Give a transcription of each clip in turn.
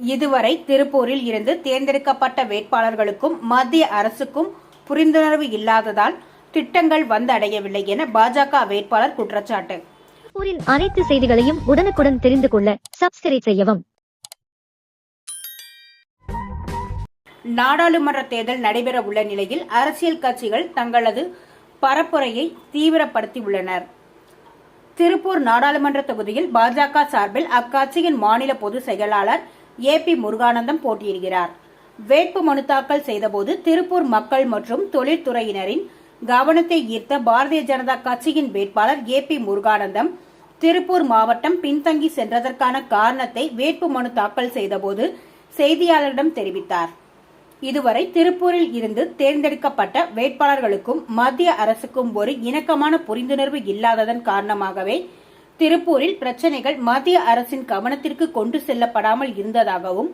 இதுவரை திருப்பூரில் இருந்து தேர்ந்தெடுக்கப்பட்ட வேட்பாளர்களுக்கும் மத்திய அரசுக்கும் புரிந்துணர்வு இல்லாததால் திட்டங்கள் வந்தடையவில்லை என பாஜக வேட்பாளர் குற்றச்சாட்டு. அனைத்து செய்திகளையும் உடனுக்குடன் தெரிந்து கொள்ள சப்ஸ்கிரைப் செய்யவும். நாடாளுமன்ற தேர்தல் நடைபெற உள்ள நிலையில் அரசியல் கட்சிகள் தங்களது பரப்புரையை தீவிரப்படுத்தியுள்ளனர். திருப்பூர் நாடாளுமன்ற தொகுதியில் பாஜக சார்பில் அக்கட்சியின் மாநில பொதுச் செயலாளர் ஏ பி முருகானந்தம் போட்டியிடுகிறார். வேட்பு மனு தாக்கல் செய்தபோது திருப்பூர் மக்கள் மற்றும் தொழில்துறையினரின் கவனத்தை ஈர்த்த பாரதிய ஜனதா கட்சியின் வேட்பாளர் ஏ பி முருகானந்தம் திருப்பூர் மாவட்டம் பின்தங்கி சென்றதற்கான காரணத்தை வேட்பு மனு தாக்கல் செய்தபோது செய்தியாளரிடம் தெரிவித்தார். இதுவரை திருப்பூரில் இருந்து தேர்ந்தெடுக்கப்பட்ட வேட்பாளர்களுக்கும் மத்திய அரசுக்கும் ஒரு இணக்கமான புரிந்துணர்வு இல்லாததன் காரணமாகவே திருப்பூரில் பிரச்சனைகள் மத்திய அரசின் கவனத்திற்கு கொண்டு செல்லப்படாமல் இருந்ததாகவும்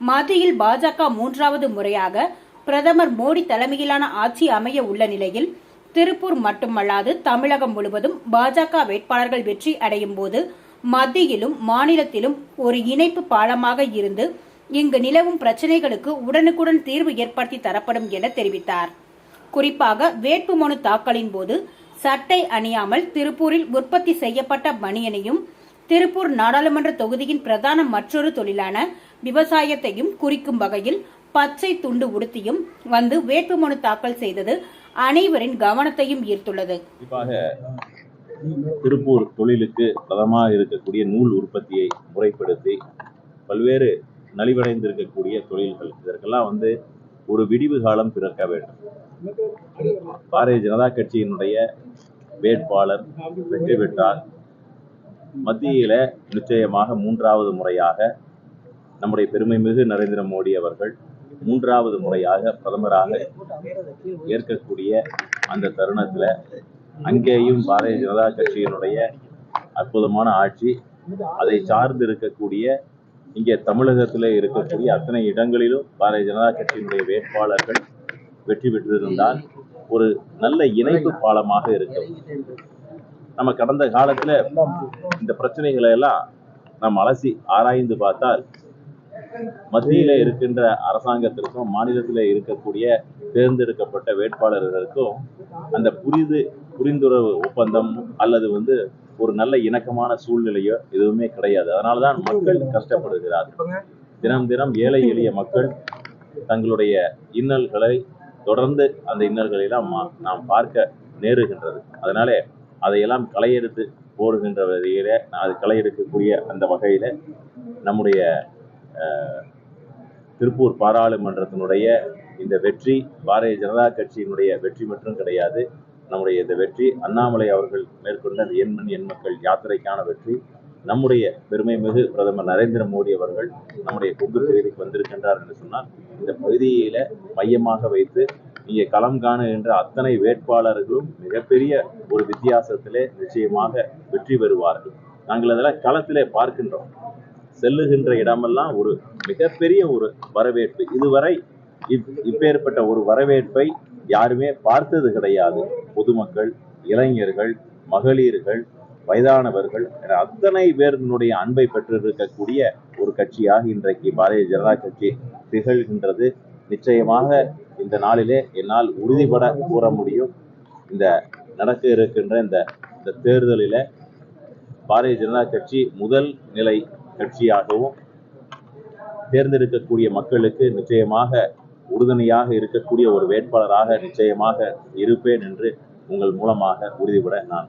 மத்தியில் பாஜக மூன்றாவது முறையாக பிரதமர் மோடி தலைமையிலான ஆட்சி அமைய உள்ள நிலையில் திருப்பூர் மட்டுமல்லாது தமிழகம் முழுவதும் பாஜக வேட்பாளர்கள் வெற்றி அடையும் போது மத்தியிலும் மாநிலத்திலும் ஒரு இணைப்பு பாலமாக இருந்து இங்கு நிலவும் பிரச்சனைகளுக்கு உடனுக்குடன் தீர்வு ஏற்படுத்தி தரப்படும் என தெரிவித்தார். குறிப்பாக வேட்புமனு தாக்கலின் போது சட்டை அணியாமல் திருப்பூரில் உற்பத்தி செய்யப்பட்ட பனியனையும் திருப்பூர் நாடாளுமன்ற தொகுதியின் பிரதான மற்றொரு தொழிலான விவசாயத்தையும் குறிக்கும் வகையில் பச்சை துண்டு உடுத்தியும் வந்து வேட்புமனு தாக்கல் செய்தது அனைவரின் கவனத்தையும் ஈர்த்துள்ளது. திருப்பூர் தொழிலுக்கு பிரதமாக இருக்கக்கூடிய நூல் உற்பத்தியை முறைப்படுத்தி பல்வேறு நலிவடைந்திருக்கக்கூடிய தொழில்கள். இதற்கெல்லாம் வந்து ஒரு விடிவு காலம் பிறக்க வேண்டும். பாரதிய ஜனதா கட்சியினுடைய வேட்பாளர் வெற்றி பெற்றார். மத்தியில நிச்சயமாக மூன்றாவது முறையாக நம்முடைய பெருமைமிகு நரேந்திர மோடி அவர்கள் மூன்றாவது முறையாக பிரதமராக ஏற்கக்கூடிய அந்த தருணத்துல அங்கேயும் பாரதிய ஜனதா கட்சியினுடைய அற்புதமான ஆட்சி அதை சார்ந்து இருக்கக்கூடிய இங்கே தமிழகத்தில் இருக்கக்கூடிய அத்தனை இடங்களிலும் பாரதிய ஜனதா கட்சியினுடைய வேட்பாளர்கள் வெற்றி பெற்றிருந்தால் ஒரு நல்ல இணைப்பு பாலமாக இருக்கும். நம்ம கடந்த காலத்துல இந்த பிரச்சனைகளை எல்லாம் நாம் அலசி ஆராய்ந்து பார்த்தால் மத்தியில இருக்கின்ற அரசாங்கத்திற்கும் மாநிலத்தில் இருக்கக்கூடிய தேர்ந்தெடுக்கப்பட்ட வேட்பாளர்களுக்கும் அந்த புரிது புரிந்துறவு ஒப்பந்தம் அல்லது வந்து ஒரு நல்ல இணக்கமான சூழ்நிலையோ எதுவுமே கிடையாது. அதனாலதான் மக்கள் கஷ்டப்படுகிறார்கள். தினம் தினம் ஏழை எளிய மக்கள் தங்களுடைய இன்னல்களை தொடர்ந்து அந்த இன்னல்களை எல்லாம் மா- நாம் பார்க்க நேருகின்றது. அதனாலே அதையெல்லாம் களையெடுத்து போடுகின்ற வகையில அது களையெடுக்கக்கூடிய அந்த வகையில் நம்முடைய திருப்பூர் பாராளுமன்றத்தினுடைய இந்த வெற்றி பாரதிய ஜனதா கட்சியினுடைய வெற்றி மட்டும் கிடையாது. நம்முடைய இந்த வெற்றி அண்ணாமலை அவர்கள் மேற்கொண்ட அந்த எண்மண் எண் மக்கள் யாத்திரைக்கான வெற்றி நம்முடைய பெருமை மிகு பிரதமர் நரேந்திர மோடி அவர்கள் நம்முடைய கொங்கு பகுதிக்கு வந்திருக்கின்றார் என்று சொன்னால் இந்த பகுதியில மையமாக வைத்து இங்கே களம் காணுகின்ற அத்தனை வேட்பாளர்களும் மிகப்பெரிய ஒரு வித்தியாசத்திலே நிச்சயமாக வெற்றி பெறுவார்கள். நாங்கள் அதெல்லாம் களத்திலே பார்க்கின்றோம். செல்லுகின்ற இடமெல்லாம் ஒரு மிகப்பெரிய ஒரு வரவேற்பு. இதுவரை இப்- இப்பேற்பட்ட ஒரு வரவேற்பை யாருமே பார்த்தது கிடையாது. பொதுமக்கள் இளைஞர்கள் மகளிர்கள் வயதானவர்கள். என அத்தனை பேர்களுடைய அன்பை பெற்றிருக்கக்கூடிய ஒரு கட்சியாக இன்றைக்கு பாரதிய ஜனதா கட்சி திகழ்கின்றது. நிச்சயமாக இந்த நாளிலே என்னால் உறுதிபட கூற முடியும். இந்த நடக்க இருக்கின்ற இந்த இந்த தேர்தலில பாரதிய ஜனதா கட்சி முதல் நிலை கட்சியாகவும் தேர்ந்தெடுக்கக்கூடிய மக்களுக்கு நிச்சயமாக உறுதுணையாக இருக்கக்கூடிய ஒரு வேட்பாளராக நிச்சயமாக இருப்பேன் என்று உங்கள் மூலமாக உறுதிபட நான்